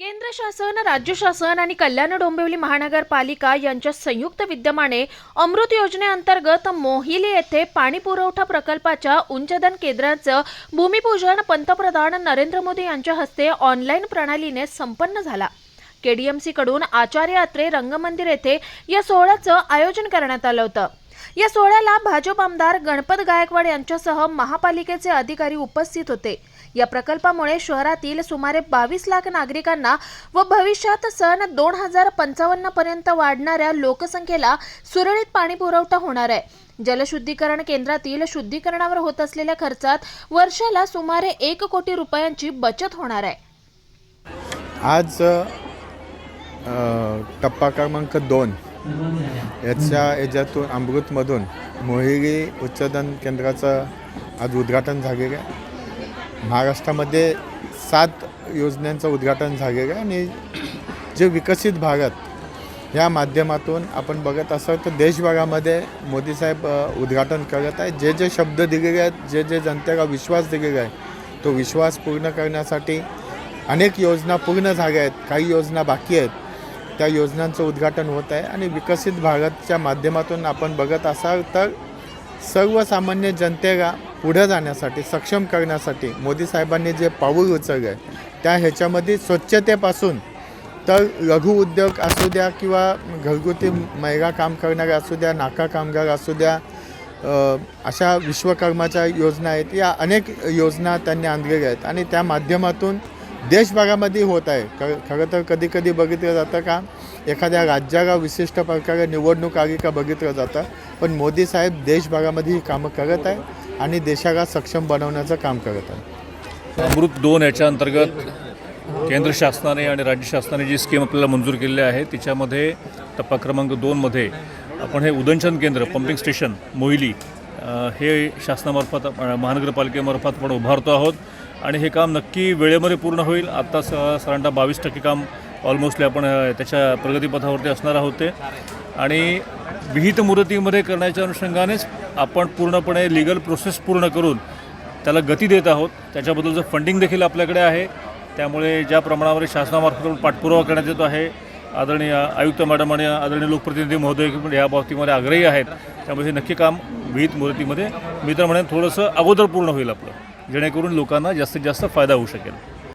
केंद्र शासन राज्य शासन आणि कल्याण डोंबिवली महानगरपालिका यांच्या संयुक्त विद्यमाने अमृत योजनेअंतर्गत मोहिली येथे पाणी पुरवठा प्रकल्पाच्या उंचदन केंद्राचं भूमिपूजन पंतप्रधान नरेंद्र मोदी यांच्या हस्ते ऑनलाईन प्रणालीने संपन्न झाला. केडीएमसीकडून आचार्य अत्रे रंगमंदिर येथे या सोहळ्याचं आयोजन करण्यात आलं होतं. या सोहळ्याला भाजप आमदार गणपत गायकवाड यांच्यासह महापालिकेचे अधिकारी उपस्थित होते. या प्रकल्पामुळे शहरातील सुमारे बावीस लाख नागरिकांना व भविष्यात सन दोन हजार पंचावन्न पर्यंत वाढणाऱ्या लोकसंख्येला सुरळीत पाणी पुरवठा होणार आहे. जलशुद्धीकरण केंद्रातील शुद्धीकरणावर होत असलेल्या खर्चात वर्षाला सुमारे एक कोटी रुपयांची बचत होणार आहे. आज टप्पा क्रमांक दोन. याच्या याच्यातून अमृतमधून मोहिरी उच्चदन केंद्राचं आज उद्घाटन झालेलं आहे. महाराष्ट्रामध्ये सात योजनांचं उद्घाटन झालेलं आहे आणि जे विकसित भारत या माध्यमातून आपण बघत असाल तर देशभरामध्ये मोदीसाहेब साहेब उद्घाटन करत आहे जे जे शब्द दिलेले आहेत जे जे जनतेला विश्वास दिलेला आहे तो विश्वास पूर्ण करण्यासाठी अनेक योजना पूर्ण झाल्या आहेत. काही योजना बाकी आहेत. त्या योजनांचं उद्घाटन होत आहे आणि विकसित भारतच्या माध्यमातून आपण बघत असाल तर सर्वसामान्य जनतेला पुढे जाण्यासाठी सक्षम करण्यासाठी मोदी साहेबांनी जे पाऊल उचललं आहे त्या ह्याच्यामध्ये स्वच्छतेपासून तर लघु उद्योग असू द्या किंवा घरगुती महिला काम करणारे असू द्या नाका कामगार असू द्या अशा विश्वकर्माच्या योजना आहेत. या अनेक योजना त्यांनी आणलेल्या आहेत आणि त्या माध्यमातून देशभागामध्ये होत आहे. क खरं तर कधी कधी बघितलं जातं का एखाद्या राज्याला विशिष्ट प्रकारे निवडणूक आली का बघितलं जातं पण मोदी साहेब देशभागामध्ये ही कामं करत आहे आणि देशाला सक्षम बनवण्याचं काम करत आहे. अमृत दोन याच्या अंतर्गत केंद्र शासनाने आणि राज्य शासनाने जी स्कीम आपल्याला मंजूर केलेली आहे तिच्यामध्ये टप्पा क्रमांक दोनमध्ये आपण हे उदंचन केंद्र पंपिंग स्टेशन मोहिली हे शासनामार्फत महानगरपालिकेमार्फत आपण उभारतो आहोत. आणि हे काम नक्की वेळेमध्ये पूर्ण होईल. आत्ता स साधारणतः बावीस टक्के काम ऑलमोस्टली आपण त्याच्या प्रगतीपथावरती असणार आहोत ते. आणि विहित मुदतीमध्ये करण्याच्या अनुषंगानेच आपण पूर्णपणे लिगल प्रोसेस पूर्ण करून त्याला गती देत आहोत. त्याच्याबद्दलचं फंडिंग देखील आपल्याकडे आहे. त्यामुळे ज्या प्रमाणावर शासनामार्फत पाठपुरावा करण्यात येतो आहे आदरणीय आयुक्त मॅडम आणि आदरणीय लोकप्रतिनिधी महोदय पण या बाबतीमध्ये आग्रही आहेत. त्यामुळे हे नक्की काम विहित मुदतीमध्ये मी तर म्हणेन थोडंसं अगोदर पूर्ण होईल आपलं. जेणेकरून लोकांना जास्तीत जास्त फायदा होऊ शकेल.